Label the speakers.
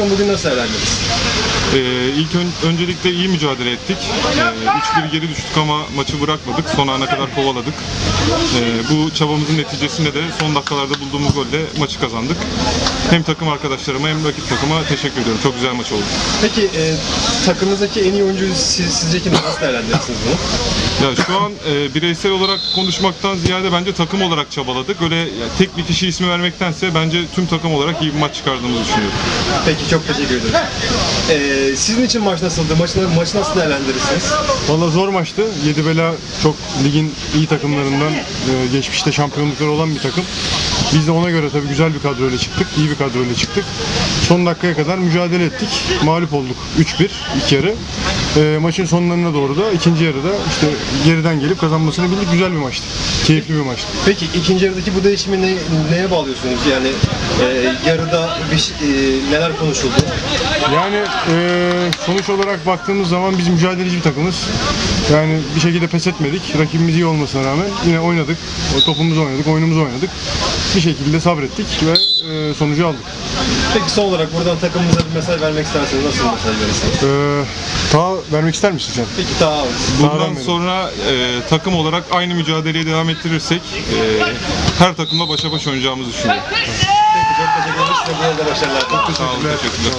Speaker 1: takım bugün nasıl değerlendirdiniz?
Speaker 2: Ee, ilk ön- öncelikle iyi mücadele ettik. Ee, 3-1 geri düştük ama maçı bırakmadık. Son ana kadar kovaladık. Ee, bu çabamızın neticesinde de son dakikalarda bulduğumuz golle maçı kazandık. Hem takım arkadaşlarıma hem rakip takıma teşekkür ediyorum. Çok güzel maç oldu.
Speaker 1: Peki e, takımınızdaki en iyi oyuncu siz, sizce kim? Nasıl değerlendirirsiniz bunu?
Speaker 2: Ya şu an e, bireysel olarak konuşmaktan ziyade bence takım olarak çabaladık. Öyle ya, tek bir kişi ismi vermektense bence tüm takım olarak iyi bir maç çıkardığımızı düşünüyorum.
Speaker 1: Peki çok teşekkür ederim. E, sizin için maç nasıldı? Maçı, maçı nasıl değerlendirirsiniz?
Speaker 3: Valla zor maçtı. Yedibela çok ligin iyi takımlarından, e, geçmişte şampiyonlukları olan bir takım. Biz de ona göre tabii güzel bir kadroyla çıktık, iyi bir kadroyla çıktık. Son dakikaya kadar mücadele ettik. Mağlup olduk 3-1 ilk yarı. E, maçın sonlarına doğru da ikinci yarıda işte geriden gelip kazanmasını bildik. Güzel bir maçtı. Keyifli bir maçtı.
Speaker 1: Peki ikinci yarıdaki bu değişimi ne, neye bağlıyorsunuz? Yani e, yarıda bir, e, neler konuşuldu?
Speaker 3: Yani e, sonuç olarak baktığımız zaman biz mücadeleci bir takımız. Yani bir şekilde pes etmedik. Rakibimiz iyi olmasına rağmen yine oynadık. O topumuzu oynadık, oyunumuzu oynadık. Bir şekilde sabrettik ve e, sonucu aldık.
Speaker 1: Peki son olarak buradan takımımıza bir mesaj vermek isterseniz nasıl bir mesaj verirsiniz?
Speaker 3: E, ta vermek ister misin sen?
Speaker 1: Peki daha
Speaker 2: Bundan
Speaker 3: Sağdan benim.
Speaker 2: sonra e, takım olarak aynı mücadeleyi devam ettirirsek e, her takımla başa baş oynayacağımızı düşünüyorum.
Speaker 1: Peki çok teşekkür ederim. Size bu yolda başarılar.
Speaker 2: Sağ olun, teşekkürler.